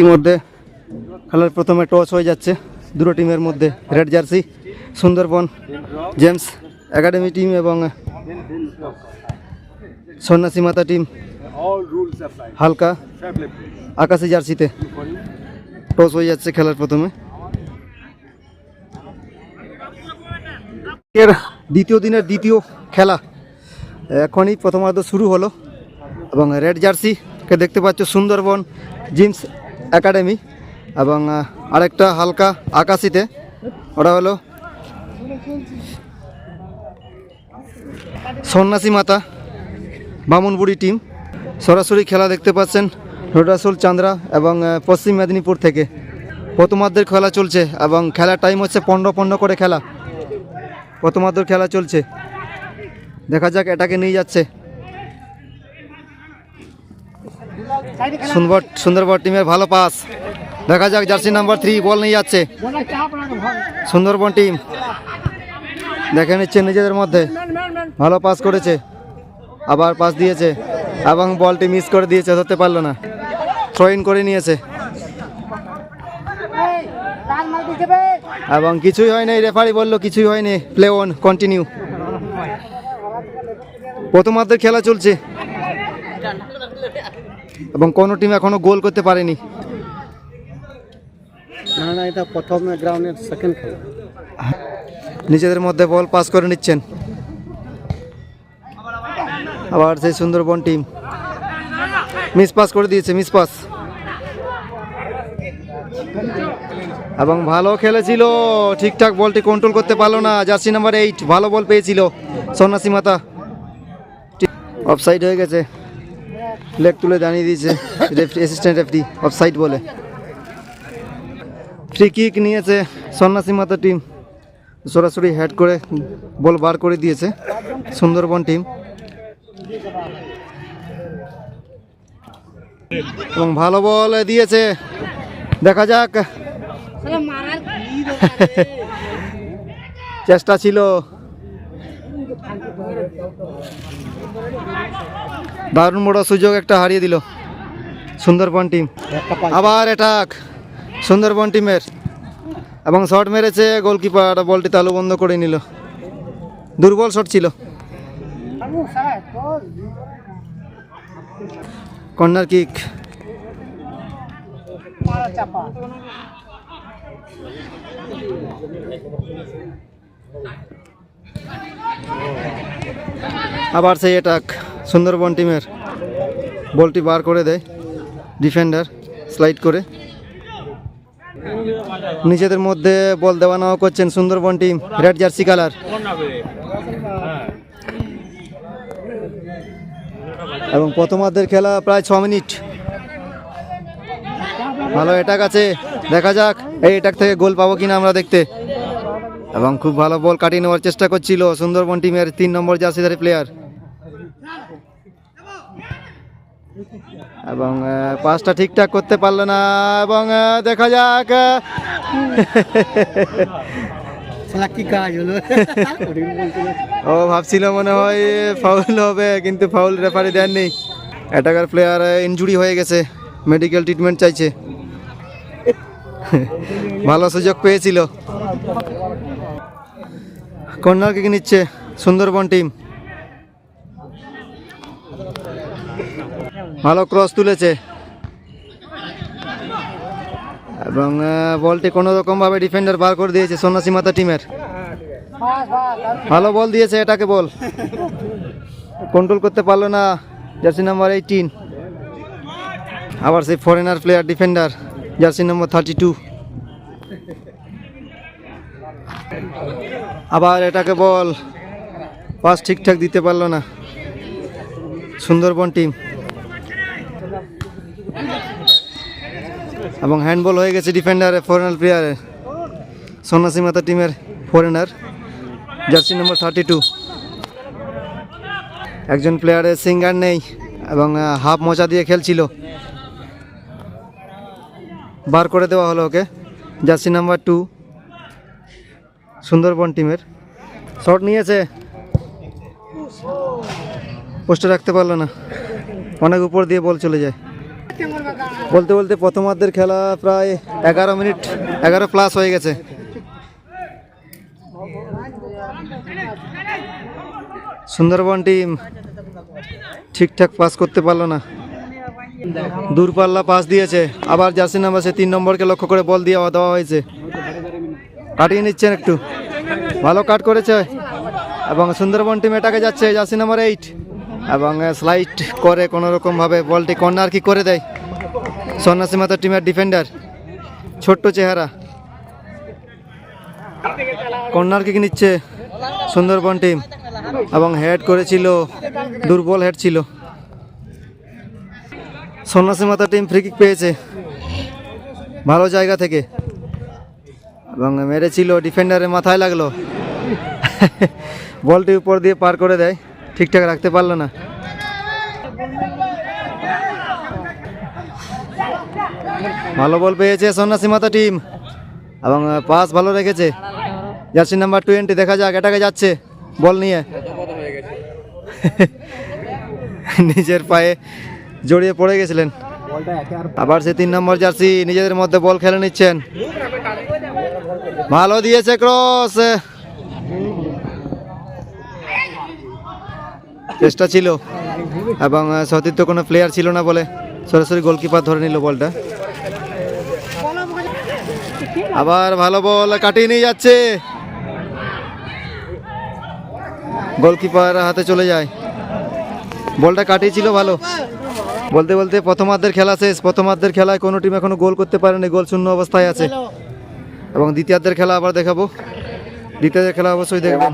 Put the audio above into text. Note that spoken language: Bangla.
ইতিমধ্যে খেলার প্রথমে টস হয়ে যাচ্ছে দুটো টিমের মধ্যে red jersey Sundarban Gems academy team এবং সন্ন্যাসী মাতা টিম. হালকা আকাশি জার্সিতে টস হয়ে যাচ্ছে খেলার প্রথমে এর দ্বিতীয় দিনের দ্বিতীয় খেলা এখনই প্রথমার্ধ শুরু হলো এবং রেড জার্সিকে দেখতে পাচ্ছ সুন্দরবন জিমস একাডেমি এবং আরেকটা হালকা আকাশিতে। ওটা হলো সন্ন্যাসী মাতা, বামুনবুড়ি টিম। সরাসরি খেলা দেখতে পাচ্ছেন রোডাসুল চান্দ্রা এবং পশ্চিম মেদিনীপুর থেকে। প্রথমার্ধের খেলা চলছে এবং খেলার টাইম হচ্ছে পনেরো পনেরো করে খেলা। প্রথমার্ধের খেলা চলছে। দেখা যাক এটাকে নিয়ে যাচ্ছে। সুন্দর সুন্দরবন টিমের ভালো পাস। দেখা যাক, জার্সি নাম্বার থ্রি বল নিয়ে যাচ্ছে। সুন্দরবন টিম। দেখে নিচ্ছে নিজেদের মধ্যে। ভালো পাস করেছে। আবার পাস দিয়েছে। এবং বলটি মিস করে দিয়েছে, ধরতে পারল না। থ্রো ইন করে নিয়েছে। এবং কিছুই হয়নি রেফারি বলল কিছুই হয়নি। প্লে অন কন্টিনিউ প্রথমার্ধের খেলা চলছে। এবং কোনো টিম এখনও গোল করতে পারেনি। না না এটা প্রথম গ্রাউন্ডের সেকেন্ড খেলা। নিজেদের মধ্যে বল পাস করে নিচ্ছেন। আবার সেই সুন্দরবন টিম মিস পাস করে দিয়েছে মিস পাস এবং ভালো খেলেছিল ঠিকঠাক বলটি কন্ট্রোল করতে পারল না। জার্সি নাম্বার এইট ভালো বল পেয়েছিল সন্ন্যাসী মাতা। অফসাইড হয়ে গেছে। লেগ তুলে জানিয়ে দিয়েছে অ্যাসিস্ট্যান্ট রেফরি অফসাইড বলে। ফ্রি কিক নিয়েছে সন্ন্যাসী মাতা টিম সরাসরি হেড করে বল বার করে দিয়েছে সুন্দরবন টিম এবং ভালো বল দিয়েছে। দেখা যাক। চেষ্টা ছিল। দারুণ বড় সুযোগ একটা হারিয়ে দিল। সুন্দরবন টিম আবার অ্যাটাক সুন্দরবন টিমের এবং শট মেরেছে গোলকিপার বলটি তালু বন্ধ করে নিল। দুর্বল শট ছিল। কর্নার কিক আবার সেই অ্যাটাক সুন্দরবন টিমের বলটি বার করে দেয় ডিফেন্ডার স্লাইড করে। নিজেদের মধ্যে বল দেওয়া নেওয়া করছেন Sundarban team red jersey colour এবং প্রথমার্ধের খেলা প্রায় ছ মিনিট। ভালো এটাক আছে। দেখা যাক এই এটাক থেকে গোল পাবো কিনা আমরা দেখতে। এবং খুব ভালো বল কাটিয়ে নেওয়ার চেষ্টা করছিল সুন্দরবন টিমের তিন নম্বর জার্সিধারী প্লেয়ার এবং পাসটা ঠিকঠাক করতে পারল না এবং দেখা যাক। ও ভাবছিল মনে হয় ফাউল হবে কিন্তু ফাউল রেফারি দেননি। অ্যাটাকার প্লেয়ার ইনজুরি হয়ে গেছে মেডিকেল ট্রিটমেন্ট চাইছে। ভালো সুযোগ পেয়েছিল। কর্নার কিক নিচ্ছে সুন্দরবন টিম। ভালো ক্রস তুলেছে। এবং বলটি কোনো রকমভাবে ডিফেন্ডার বার করে দিয়েছে সন্ন্যাসী মাতা টিমের। ভালো বল দিয়েছে এটাকে বল। কন্ট্রোল করতে পারল না জার্সি নাম্বার এইটিন আবার সেই foreigner player defender jersey number thirty two আবার এটাকে বল, পাস ঠিকঠাক দিতে পারল না। সুন্দরবন টিম। এবং হ্যান্ডবল হয়ে গেছে ডিফেন্ডার ফরেনার প্লেয়ারের সন্ন্যাসী মাতা টিমের foreigner jersey number thirty two একজন প্লেয়ারের সিঙ্গার নেই এবং হাফ মোচা দিয়ে খেলছিল। বার করে দেওয়া হলো okay. Jersey number two Sundarban টিমের। শট নিয়েছে। পোস্টে রাখতে পারল না। অনেক উপর দিয়ে বল চলে যায়। বলতে বলতে প্রথমার্ধের খেলা প্রায় এগারো মিনিট, এগারো প্লাস হয়ে গেছে। সুন্দরবন টিম ঠিকঠাক পাস করতে পারল না। দূরপাল্লা পাস দিয়েছে। আবার জার্সি নাম্বার সে তিন নম্বরকে লক্ষ্য করে বল দিয়ে দেওয়া হয়েছে। কাটিয়ে নিচ্ছেন একটু। ভালো কাট করেছে। এবং সুন্দরবন টিম এটাকে যাচ্ছে, জার্সি নাম্বার এইট এবং স্লাইড করে কোনো রকমভাবে বলটি কর্নার কি করে দেয়। সন্ন্যাসী মাতা টিমের ডিফেন্ডার ছোট্ট চেহারা। কর্নার কিক নিচ্ছে সুন্দরবন টিম এবং হেড করেছিল, দুর্বল হেড ছিল। সন্ন্যাসী মাতা টিম ফ্রি কিক পেয়েছে। ভালো জায়গা থেকে। এবং মেরেছিল ডিফেন্ডারের মাথায় লাগল। বলটি উপর দিয়ে পার করে দেয়, ঠিকঠাক রাখতে পারল না। ভালো বল পেয়েছে সন্ন্যাসী মাতা টিম, এবং পাস ভালো রেখেছে। জার্সি নাম্বার টোয়েন্টি দেখা যাক এটাকে যাচ্ছে, বল নিয়ে। নিজের পায়ে জড়িয়ে পড়ে গেছিলেন। আবার সে তিন নম্বর জার্সি, নিজেদের মধ্যে বল খেলে নিচ্ছেন। ভালো দিয়েছে ক্রস চেষ্টা ছিল, এবং সতীর্থ কোনো প্লেয়ার ছিল না বলে সরাসরি গোলকিপার ধরে নিল বলটা। আবার ভালো বল কাটিয়ে নিয়ে যাচ্ছে। গোলকিপার হাতে চলে যায়। বলটা কাটিয়েছিল ভালো। বলতে বলতে প্রথমার্ধের খেলা শেষ। প্রথমার্ধের খেলায় কোনো টিম এখনও গোল করতে পারেনি। গোল শূন্য অবস্থায় আছে। এবং দ্বিতীয়ার্ধের খেলা আবার দেখাবো। দ্বিতীয়ার্ধের খেলা অবশ্যই দেখবেন